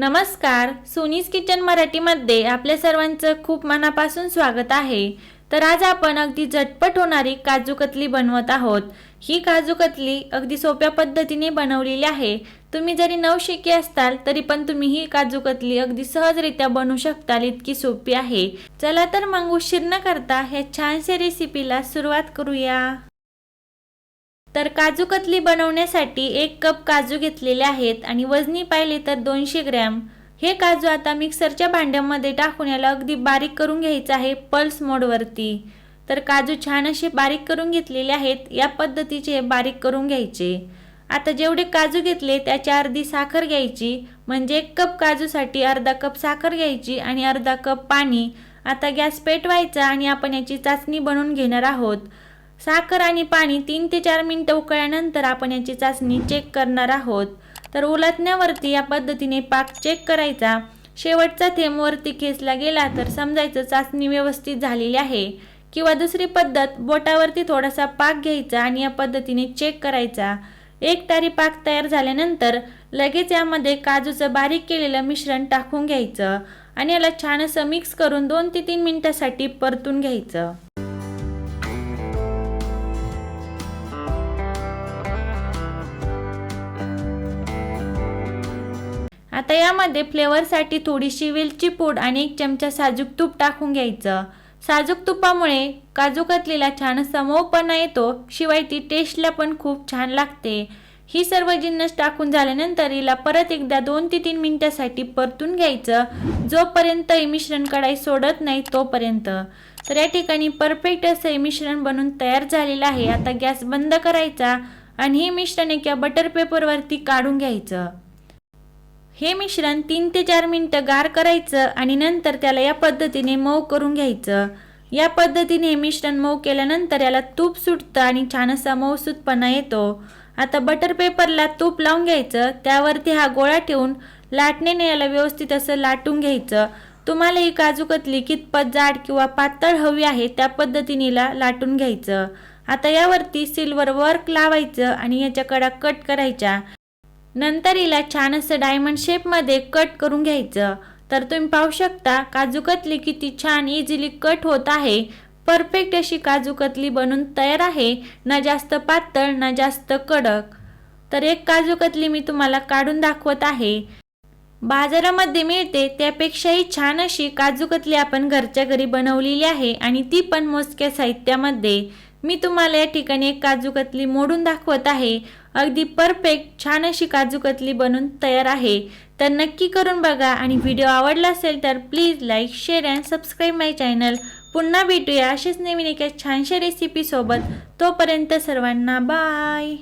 नमस्कार सोनीज किचन मराठीमध्ये आपल्या सर्वांचं खूप मनापासून स्वागत आहे. तर आज आपण अगदी झटपट होणारी काजू कतली बनवत आहोत. ही काजू कतली अगदी सोप्या पद्धतीने बनवलेली आहे. तुम्ही जरी नवशिके असताल तरी पण तुम्ही ही काजू कतली अगदी सहजरित्या बनवू शकताल इतकी सोपी आहे. चला तर मग उशीर न करता ह्या छानशा रेसिपीला सुरुवात करूया. तर काजू कतली बनवण्यासाठी एक कप काजू घेतलेले आहेत आणि वजनी पाहिले तर दोनशे ग्रॅम. हे काजू आता मिक्सरच्या भांड्यामध्ये टाकून याला अगदी बारीक करून घ्यायचं आहे पल्स मोडवरती. तर काजू छान असे बारीक करून घेतलेले आहेत या पद्धतीचे बारीक करून घ्यायचे. आता जेवढे काजू घेतले त्याच्या अर्धी साखर घ्यायची म्हणजे एक कप काजूसाठी अर्धा कप साखर घ्यायची आणि अर्धा कप पाणी. आता गॅस पेटवायचा आणि आपण याची चाचणी बनवून घेणार आहोत. साखर आणि पाणी तीन ते चार मिनटं उकळल्यानंतर आपण याची चाचणी चेक करणार आहोत. तर उलटण्यावरती या पद्धतीने पाक चेक करायचा. शेवटचा थेंब वरती खेचला गेला तर समजायचं चाचणी व्यवस्थित झालेली आहे. किंवा दुसरी पद्धत बोटावरती थोडासा पाक घ्यायचा आणि या पद्धतीने चेक करायचा. एक तारी पाक तयार झाल्यानंतर लगेच यामध्ये काजूचं बारीक केलेलं मिश्रण टाकून घ्यायचं आणि याला छान असं मिक्स करून दोन ते तीन मिनटासाठी परतून घ्यायचं. आता यामध्ये फ्लेवरसाठी थोडीशी वेलची पूड आणि एक चमचा साजूक तूप टाकून घ्यायचं. साजूक तुपामुळे काजू कतलीला छान समोपणा येतो शिवाय ती टेस्टला पण खूप छान लागते. ही सर्व जिन्नस टाकून झाल्यानंतर हिला परत एकदा दोन ते तीन मिनिटासाठी परतून घ्यायचं. जोपर्यंत हे मिश्रण कढाई सोडत नाही तोपर्यंत. तर या ठिकाणी परफेक्ट असं हे मिश्रण बनून तयार झालेलं आहे. आता गॅस बंद करायचा आणि हे मिश्रण एका बटर पेपरवरती काढून घ्यायचं. हे मिश्रण तीन ते चार मिनटं गार करायचं आणि नंतर त्याला या पद्धतीने मऊ करून घ्यायचं. या पद्धतीने मिश्रण मऊ केल्यानंतर याला तूप सुटतं आणि छान असा मऊसूतपणा येतो. आता बटर पेपरला तूप लावून घ्यायचं. त्यावरती हा गोळा ठेवून लाटणीने याला व्यवस्थित असं लाटून घ्यायचं. तुम्हाला ही काजू कतली कितपत जाड किंवा पातळ हवी आहे त्या पद्धतीने लाटून घ्यायचं. आता यावरती सिल्वर वर्क लावायचं आणि याच्या कडा कट करायच्या. नंतर हिला छान असं डायमंड शेपमध्ये कट करून घ्यायचं. तर तुम्ही पाहू शकता काजू कतली किती छान इझिली कट होत आहे. परफेक्ट अशी काजू कतली बनून तयार आहे. ना जास्त पातळ ना जास्त कडक. तर एक काजू कतली मी तुम्हाला काढून दाखवत आहे. बाजारामध्ये मिळते त्यापेक्षाही छान अशी काजू कतली आपण घरच्या घरी बनवलेली आहे आणि ती पण मोजक्या साहित्यामध्ये. मी तुम्हाला या ठिकाणी एक काजू कतली मोडून दाखवत आहे. अगदी परफेक्ट छान अशी काजू कतली बनून तयार आहे. तर नक्की करून बघा आणि व्हिडिओ आवडला असेल तर please like share and subscribe my channel. पुन्हा भेटूया अशाच नवीन एका छानशा रेसिपीसोबत तोपर्यंत सर्वांना बाय.